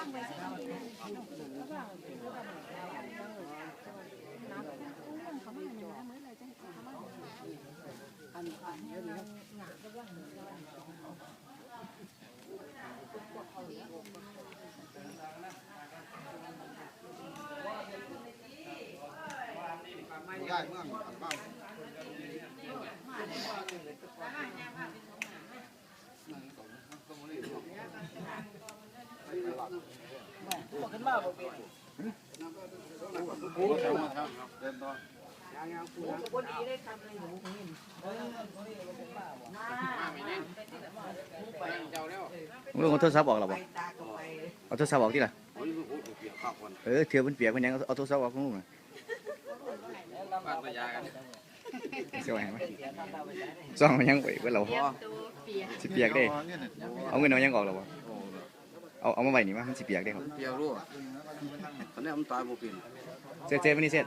ย้เมือ งบ้านเดินต่อมึงเอาโทรศัพท์ออกหรอบ่เอาโทรศัพท์ออกที่ล่ะเออเถื่อมันเปียกมันยังเอาโทรศัพท์ออกของลุงน่ะเสียวไหมซ่องมันยังไปเบิ่เราสิเปียกเด้ เอาเงินเอายังออกหรอบ่ เอาเอามาไว้นี่มามันสิเปียกเด้ครับเปียวรู้ตอนนี้มันตายบ่เป็นเสร็จเสร็จวันนี้เสร็จ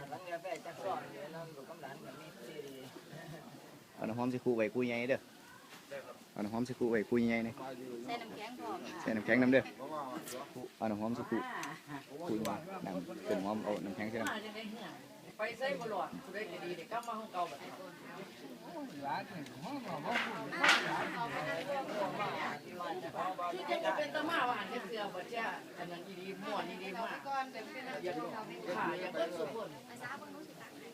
เอาน้ำหอมสิคู่ไว้คู่ใหญ่เด้อเอาน้ำหอมสิคู่ไว้คู่ใหญ่นี่ใส่น้ำแข็งพร้อมค่ะใส่น้ำแข็งน้ำเด้อเอาน้ำหอมสิคู่คู่ใหญ่น้ำเป็นหอมเอาน้ำแข็งใส่น้ำไปใส่บ่หลอดผู้ใดก็ดีเด็กกลับมาห้องเก่าแบบนี้ ที่จะเป็นตะมาว่าหันเสือบ่จ้าอันนั้นอีดีม่วนอีดีมากอย่าขาอย่าเบิ่งสุพนภาษาเบิ่งรู้สิตักให้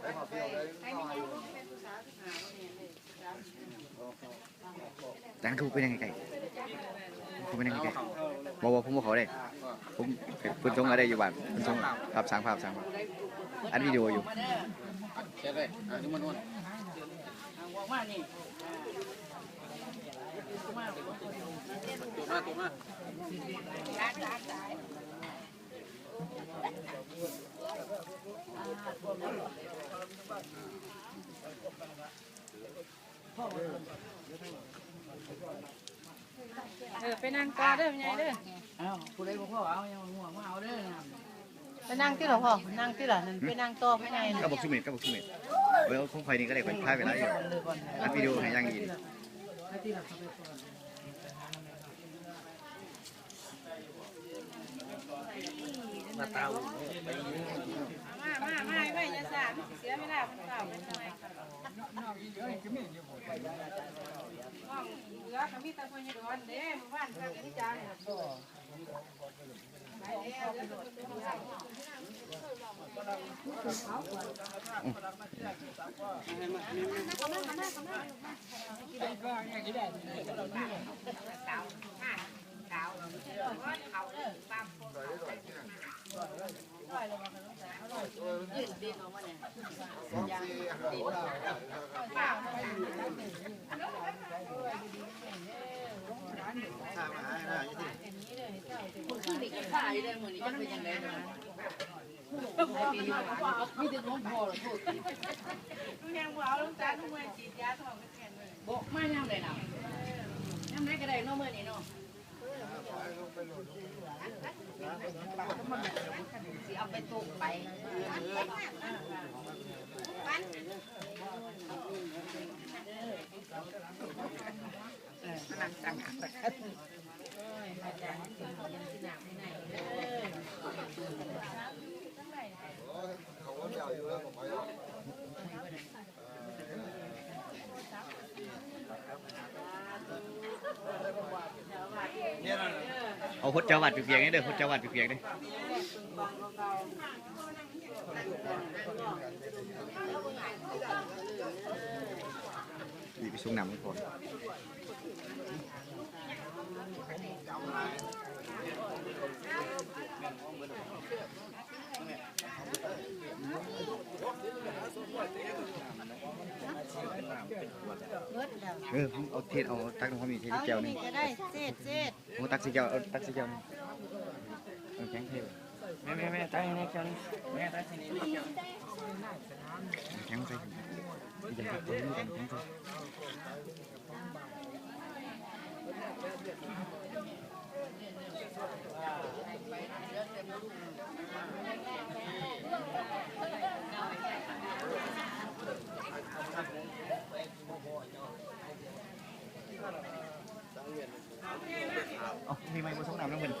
ไปขอเปียวเลยให้มีลูกเป็นภาษาที่หาบ่เนี่ยเลยจานคือเป็นยังไงไก่คือเป็นยังไงไก่บอกว่าผมบอกเขาได้ผมเพิ่นส่งอะไรอยู่บ้านเพิ่นส่งครับสร้างภาพสร้างภาพอัดวิดีโออยู่ เอเช็ดเลยอะนี่มันนวลทางว่ามานี่ตัวมาตัวมาเออไปนั่งต่อเด้อแม่ใหญ่เด้อ เอ้าผู้ใดบ่พอเอายังง่วงมาเอาเด้อ ไปนั่งที่หรอพ่อนั่งที่หรอนั่นไปนั่งต่อแม่ใหญ่น่ะก็บอกสุเมตก็บอกสุเมตเวลของไฟนี่ก็ได้คนพายไปหลายอยู่อัดวิดีโอให้ยังดีมาเตามามามาไว้อย่าสานเสียเวลาเพิ่นเฝ้าไปหน่อยห้องเหลือก็มีแต่พญดอนเด้หมู่บ้านพระกิจจาเนี่ ยบ่ไปแล้วเดี๋ยวเพิ่นไปเอาสองสี่ห้าข้ามาหาได้ยี่สิบมันขึ้นอีกข้าอยู่ ได้มื้อนี้จะเป็นจังได๋นะมีแต่ของพ่อหรอพูดลูกยังบ่เอาลูกตาลูกมาฉีดยาท้องกันแก่นเลยบอกมายามใดน่ะยามไหนก็ได้เนาะมื้อนี้เนาะสิเอาไปตุกไปเขาว่าเปียวอยู่แล้วผมไปแล้ว เอาหดเจ้าวัดเปียกๆนี่เด้อหดเจ้าวัดเปียกๆเด้ออีกไปส่งน้ำให้ก่อน เบิดแล้ว เออผมเอาเทศเอาตักน้ำความีเทศเอาอแก้วยู่นี่นี่ก็ได้เศษเศษผมตักสีแก้วเอาตักสีแก้วแข็งเทศแม่แม่แม่ตั้งให้กันแม่ตั้งให้นี่น้ำแข็งใส่ถุงอย่าไปเอาน้ำแข็งใส่ อ๋อมีไมค์บนช่องน้ำแล้งเหมือน